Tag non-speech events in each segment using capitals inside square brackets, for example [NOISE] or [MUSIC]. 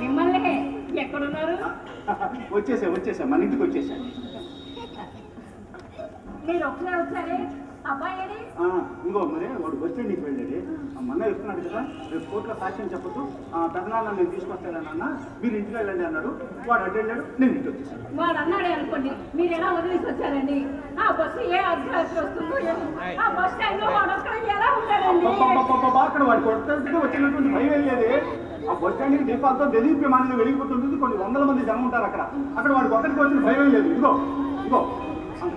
మిమ్మల్ని ఎక్కడున్నారు వచ్చేసా వచ్చేసా మన ఇంటికి వచ్చేసా. మీరు ఒకసారి వచ్చారే ఇంకో మరి వాడు బస్ స్టాండ్కి వెళ్ళాడు ఆ. మొన్న చెప్తున్నాడు కదా రేపు కోర్టులో సాక్ష్యం చెప్పొద్దు. ఆ, పెదనాన్న నేను తీసుకొస్తానన్న మీరు ఇంటికి వెళ్ళండి అన్నాడు. వాడు అటు వెళ్ళాడు నేను ఇంటికి వచ్చేసాను. వాడు అన్నాడే అనుకోండి మీరు ఎలా వదిలేసి వచ్చారండి? ఆ బస్సు ఏ అర్ధరాత్రి వస్తుందో ఏమో. ఆ బస్ స్టాండ్లో వాడు అక్కడ ఎలా ఉంటాడండి? అబ్బబ్బబ్బబ్బబ్బా, అక్కడ వాడు కొట్టడానికి వచ్చినటువంటి భయం వెళ్ళేది ఆ బస్ స్టాండ్కి దీపాలతో దేదీప్యమానంగా వెలిగిపోతుంటుంది కొన్ని వందల మంది జనం ఉంటారు అక్కడ. అక్కడ వాడికి ఒక్కడికి వచ్చిన భయం లేదు. ఇదిగో ఇదిగో.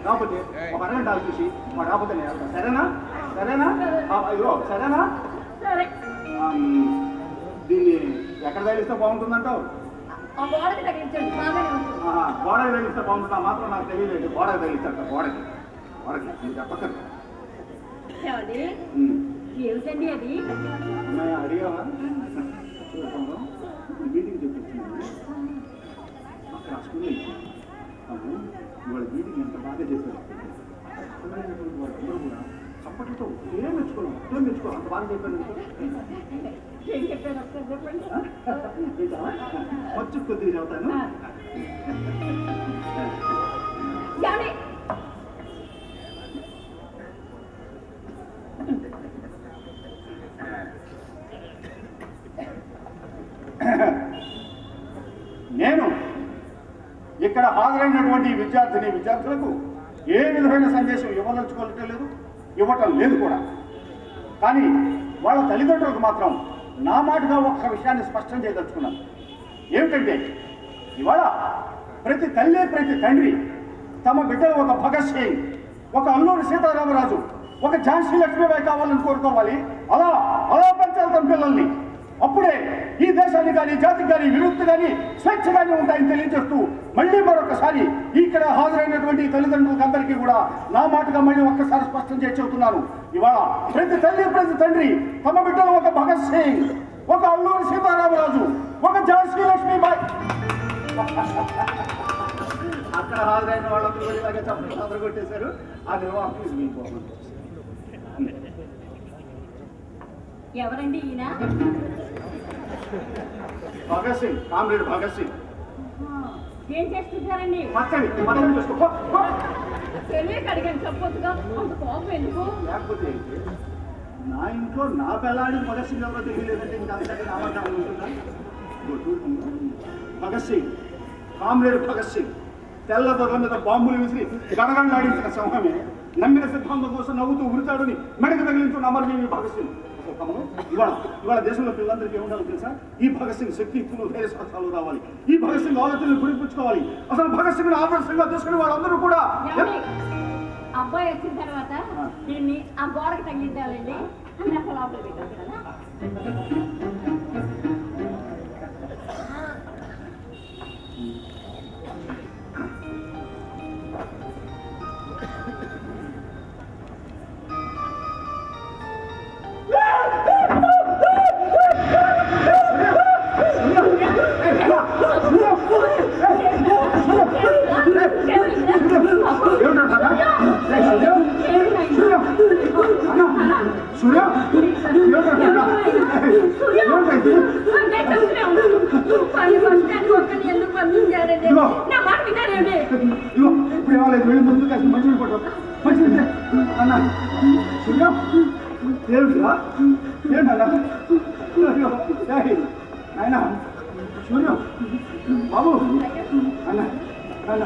కాకపోతే ఒక అరగంట చూసి వాడు రాకపోతే నేను వెళ్తాను. సరేనా? సరేనా? ఆ, ఇదిగో సరేనా? దీన్ని ఎక్కడ తగిలిస్తే బాగుంటుందంటావు? ఆ గోడకి తగిలిస్తే బాగుంటుందా మాత్రం నాకు తెలియలేదు. గోడకి తగిలిస్తాడు గోడకి. గోడకి నేను ఉమ్. ఏమిటండి అది? అడిగావా? మీటింగ్ చెప్పొచ్చింది అక్కడ స్కూల్ అవును ఇవాళ మీటింగ్ ఎంత బాగా చేశారు. అర్థమైనటువంటి వాళ్ళందరూ కూడా చప్పట్లతో ఏం మెచ్చుకోవాలి ఏం మెచ్చుకోవాలి అంత బాగా ఒకసారి చెప్పండి. కొద్దిగా చెబుతాను ఏమండి నేను ఇక్కడ హాజరైనటువంటి విద్యార్థిని విద్యార్థులకు ఏ విధమైన సందేశం ఇవ్వదలుచుకోవటం లేదు ఇవ్వటం లేదు కూడా. కానీ వాళ్ళ తల్లిదండ్రులకు మాత్రం నా మాటగా ఒక్క విషయాన్ని స్పష్టం చేయదలుచుకున్నాను. ఏమిటంటే ఇవాళ ప్రతి తల్లి ప్రతి తండ్రి తమ బిడ్డలు ఒక భగత్ సింగ్ ఒక అల్లూరి సీతారామరాజు ఒక ఝాన్సీ లక్ష్మీబాయి కావాలని కోరుకోవాలి. అలా అలా పెంచాలి తమ పిల్లల్ని. అప్పుడే ఈ దేశానికి కానీ జాతికి కానీ విముక్తి కానీ స్వేచ్ఛ కానీ ఉంటాయని తెలియజేస్తూ మళ్ళీ మరొకసారి ఇక్కడ హాజరైనటువంటి తల్లిదండ్రులకు అందరికీ కూడా నా మాటగా మళ్ళీ ఒక్కసారి స్పష్టం చేసి చెబుతున్నాను. ఇవాళ ప్రతి తల్లి ప్రతి తండ్రి తమ బిడ్డలు ఒక భగత్ సింగ్ ఒక అల్లూరి సీతారామరాజు ఒక ఝాన్సీ లక్ష్మీబాయి అక్కడ హాజరైన వాళ్ళందరూ కూడా ఇలాగే ఆ నిర్వాహకులు ఎవరండి ఈయన? భగత్ సింగ్ కామ్రేడ్ భగత్ సింగ్. ఏం చేస్తుంటారండి? పో. తెలియక అడిగాను చెప్పొచ్చుగా అంత కోపం ఎందుకు? లేకపోతే? నా ఇంట్లో నా పిల్లాడికి భగత్ సింగ్ ఎవరో తెలియలేదంటే ఇంకా అంతకంటే ఉంటుందా. భగత్ సింగ్ కామ్రేడ్ భగత్ సింగ్. తెల్ల దొరల మీద బాంబులు విసిరి గడగడలాడించిన సింహమే. నమ్మిన సిద్ధాంతం కోసం నవ్వుతూ ఉరితాడుని మెడకు తగిలించున్న అమరవీరుడు భగత్ సింగ్. కమలం, ఇవాళ ఇవాళ దేశంలో పిల్లలందరికీ ఏముండాలో తెలుసా? ఈ భగత్ సింగ్ శక్తి యుక్తులు ధైర్య సాహసాలు రావాలి. ఈ భగత్ సింగ్ ఆలోచనలు గురిపించుకోవాలి అసలు భగత్ సింగ్ ఆదర్శంగా తీసుకుని వాళ్ళందరూ కూడా? అబ్బాయి వచ్చిన తర్వాత దీన్ని ఆ గోడకి తగిలించాలండి అని అసలు లోపల పెట్టారు కదా ఎందుకు పంపించారండి నా మాట విన్నారండి ఇప్పుడు ఏమలేదు వెళ్ళి ముందు కాస్త మంచి పట్టు మంచి అన్న. సూర్య ఏమిటిరా ఏంటన్నా నాయనా. సూర్య బాబు. అన్న. అన్న.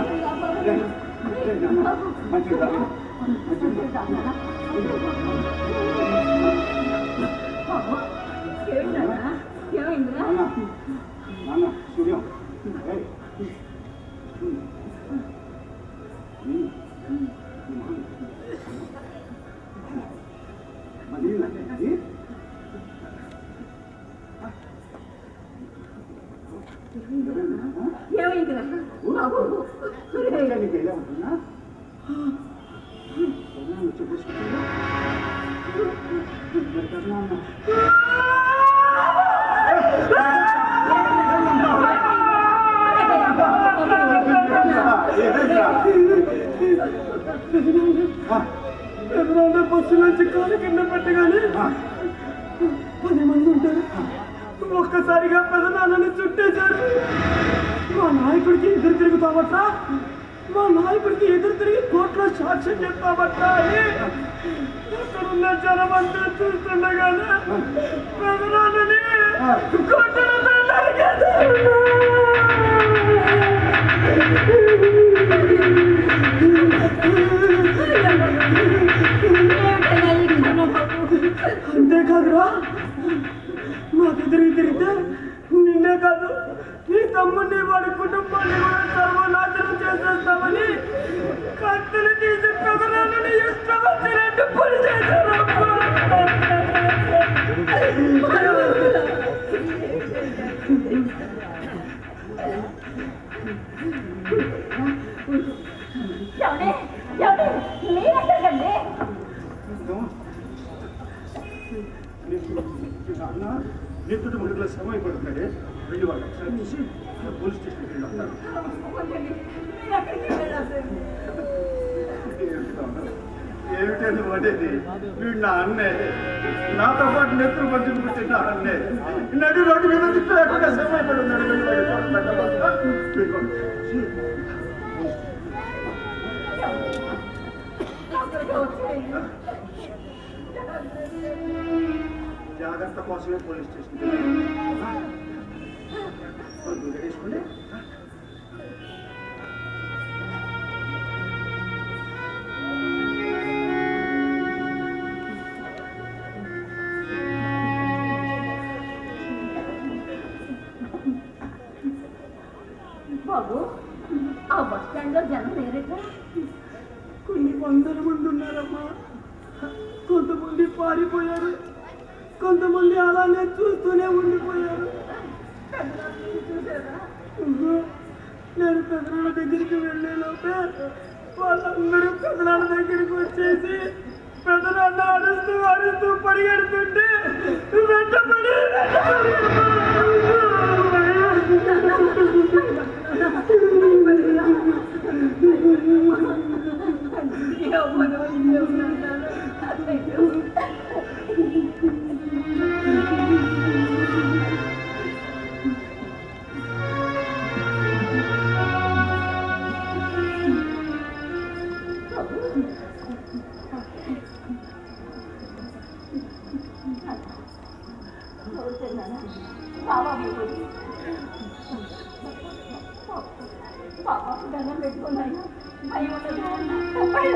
7、14。はいうん。うん。う。だ。ఎదురైనా బస్సు నుంచి కాలు కింద పెట్టగానే పది మంది ఉంటారు. ఒక్కసారిగా పెదనాన్నని చుట్టేశారు. మా నాయకుడికి ఎదురు తిరుగుతామట్రా మా నాయకుడికి ఎదురు తిరిగి కోర్టులో సాక్ష్యం చెప్తామట్రా అని అక్కడున్న జనమంతా చూస్తుండగానే పెదనాన్నని కొట్టడంతో అంతేకాదురా మాకు ఎదురు తిరిగితే నిన్నే కాదు నీ తమ్ముడిని వాడి కుటుంబాన్ని కూడా సర్వనాశనం చేసేస్తామని కత్తులు తీసి ప్రజలను ఇష్టం వచ్చినట్టు పని చేశారు ఎవడే మీరెక్కడండి నెత్తుటి ముడుగులో శ్రమ అయిపోతున్నాడే వెళ్ళి వాళ్ళు ఒకసారి చూసి పోలీస్ స్టేషన్కి వెళ్ళి వస్తారు మీరెక్కడికి వెళ్ళాలి ఏమిటండి వాడేది వీడు నా అన్నే నాతో పాటు నెత్తులు పంచుకు పుట్టిన నా అన్నే నడి రోడ్డు మీద దిక్కు లేకుండా శ్రమ జాగ్రత్త కోసమే పోలీస్ స్టేషన్ బాబు ఆ బస్ స్టాండ్లో జనం లేరట కొన్ని వందల మంది ఉన్నారమ్మా కొంతమంది పారిపోయారు. కొంతమంది అలానే చూస్తూనే ఉండిపోయారు. నేను పెదనాన్న దగ్గరికి వెళ్ళే లోపే వాళ్ళందరూ పెదనాన్న దగ్గరికి వచ్చేసి పెదనాన్న అరుస్తూ అరుస్తూ పరిగెడుతుంటే వెంటబడి Yeah. [LAUGHS]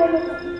Thank you.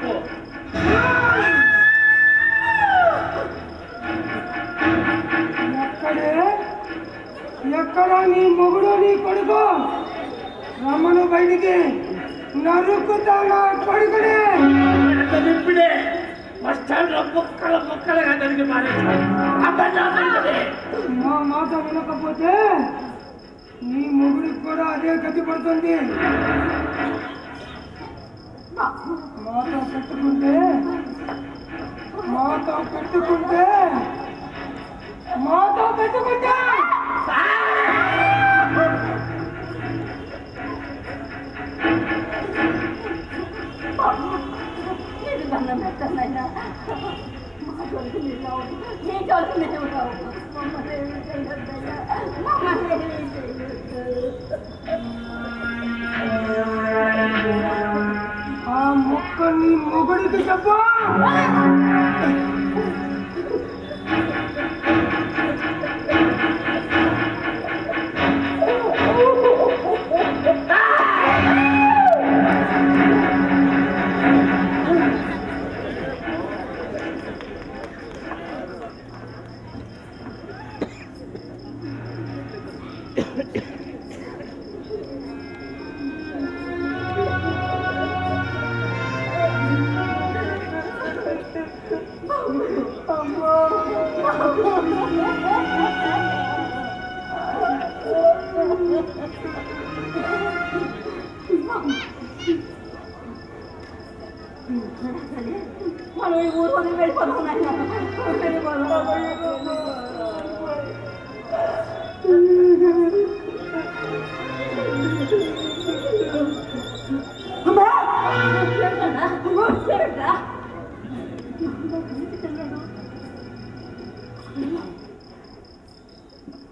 చెప్పు ఎక్కడే? ఎక్కడ నీ మొగుడు నీ కొడుకు? రమ్మను బయటికి. నరుకుతాగా కొడుకునే? ఇప్పుడే బస్టాండ్లో ముక్కల ముక్కలుగా జరిగి మా మాట వినకపోతే నీ మొగుడికి కూడా అదే గతి పడుతుంది. మాతో పెట్టుకుంటే మాతో పెట్టుకుంటే మాతో పెట్టుకుంటే నేను దండం పెట్టానయ్యా మా కొడుకు నీలో నీ కొడుకు నేను మమ్మల్ని ఏమి చేయొద్దయ్యా మమ్మల్ని మొక్క నీ మొగుడికి చెప్పు మనం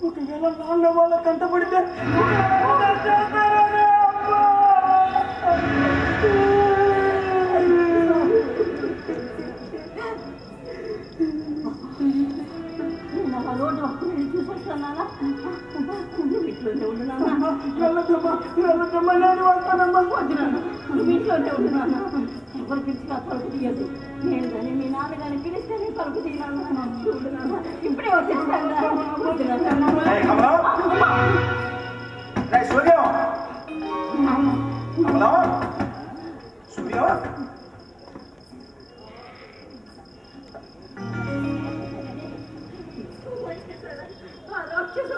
ఒకవేళ నాన్న వాళ్ళ కంటపడితే నేను ఆ రోడ్డు ఒక్కరు చూసి వస్తున్నానా ఇంట్లోనే ఉండు నాన్న వెళ్ళదమ్మా వెళ్ళదమ్మా నేను వస్తానమ్మా వద్దు నాన్న నువ్వు ఇంట్లోనే ఉండు తీయదు. నేను కానీ మీ నాన్న కానీ పిలిస్తేనే తలుపు తీయను చూడు నాన్న ఇప్పుడే వచ్చేస్తాను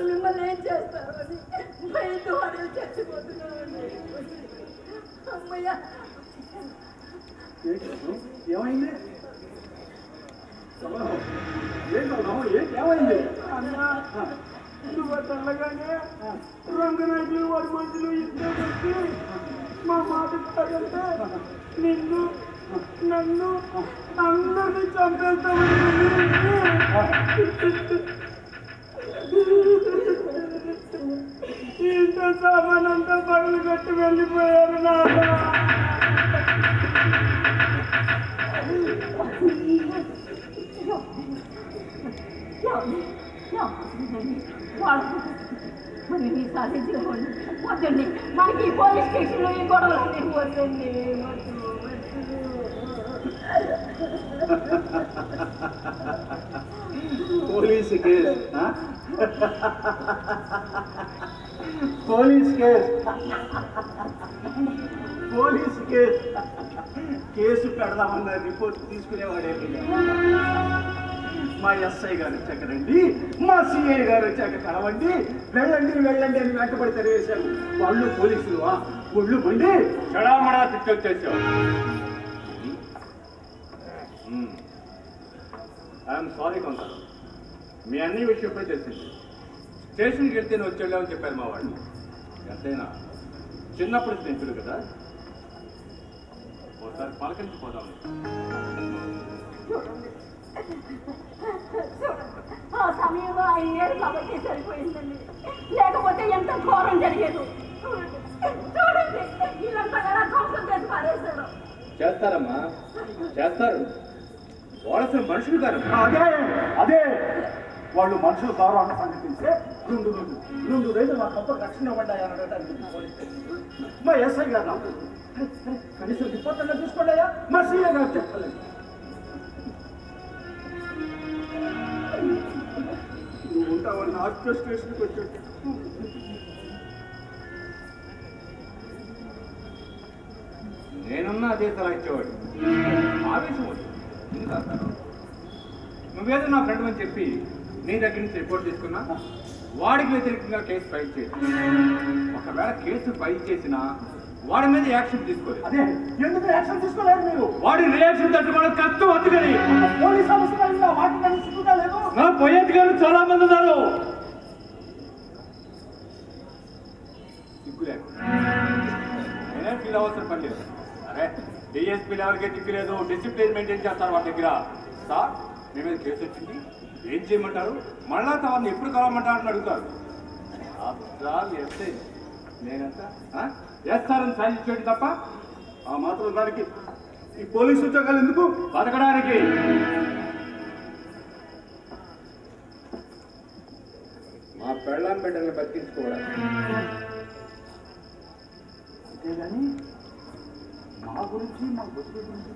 మిమ్మల్ని ఏం చేస్తారు అని భయంతో వాడు అమ్మయ్య ఏమైంది కమలం ఏమైంది నువ్వు తెల్లగానే రంగరాజు వాడి మధ్యలో ఇద్దరు వచ్చి మా మాట కాదంటే నిన్ను నన్ను అందరినీ చంపేస్తామని ఇంత సామానంతా పగలు కట్టి వెళ్ళిపోయారు నాన్న. మరి మీ సాధించుకోండి వద్దండి మనకి ఈ పోలీస్ స్టేషన్లో ఈ గొడవలన్నీ వద్దండి వద్దు పోలీస్ కేస్ ఆ? Police case police case case పెడదామన్న report తీసుకునేవాడే మా ఎస్ఐ గారు వచ్చాక రండి మా సిఐ గారు వచ్చాక కలవండి వెళ్ళండి వెళ్ళండి అని వెంటబడి తెరవేశారు వాళ్ళు పోలీసులు ఒళ్ళు బండి చెడామడా తిట్టొచ్చేసావు ఐఎమ్ సారీ కొంత. మీ అన్ని విషయంపై తెలిసింది. స్టేషన్కి వెళ్తే నువ్వు వచ్చేళ్ళావని చెప్పారు మా వాళ్ళు. ఎంతైనా. చిన్నప్పుడు స్నేహితుడు కదా. ఒకసారి పలకరించిపోదాం ఆ సమయంలో ఆయన లేరు కాబట్టి సరిపోయిందండి. లేకపోతే ఎంత ఘోరం జరిగేది. చూడండి. చూడండి. వీళ్ళంతా ఎలా ధ్వంసం చేసి పారేశారు. చేస్తారమ్మా. చేస్తారు. మనుషులు కారు అదే అదే. వాళ్ళు మనుషులు కారు అన్న సంగతి రెండు. రోజులు రెండు రోజులు మా తప్ప రక్షణ ఇవ్వండి అడగడానికి మా ఎస్ఐ గారు కనీసం రిపోర్ట్ అన్నా చూసుకోండి అయ్యా మా సీఏ గారు చెప్పలేదు. నువ్వు ఉంటావని నా స్టేషన్కి వచ్చాడు. నేనున్నా అదే సలహా ఇచ్చేవాడు ఆవేశం వచ్చి నువ్వేదో నా ఫ్రెండ్ అని చెప్పి నీ దగ్గర నుంచి రిపోర్ట్ తీసుకున్నా వాడికి వ్యతిరేకంగా కేసు ఫైల్ చేసి ఒకవేళ కేసు ఫైల్ చేసినా వాడి మీద యాక్షన్ తీసుకోలేదు. అదే ఎందుకు యాక్షన్ తీసుకోలేరు మీరు? వాడి రియాక్షన్ తట్టుకోవడం కష్టం అందుకని పోలీస్ అవసరం వాటి కానీ సిగ్గుగా లేదు. నా పోయేది గారు చాలా మంది ఉన్నారు. సిగ్గు లేకుండా. నేనే ఫీల్ అవ్వాల్సిన పని లేదు అరే డిఎస్పీ లెవెల్కే దిక్కు లేదు. డిసిప్లిన్ మెయింటైన్ చేస్తారు వాళ్ళ దగ్గర. సార్ మీ మీద కేసు వచ్చింది? ఏం చేయమంటారు? మళ్ళా తమని ఎప్పుడు కలవమంటారు అని అడుగుతారు. Sir SI. నేనంత వేస్తారని సాధించేది తప్ప ఆ మాత్రం దానికి ఈ పోలీసు ఉద్యోగాలు ఎందుకు బతకడానికి? మా పెళ్ళాం బిడ్డల్ని బతికించుకోవడానికి అంతేగాని మా గురించి మా బతుకు గురించి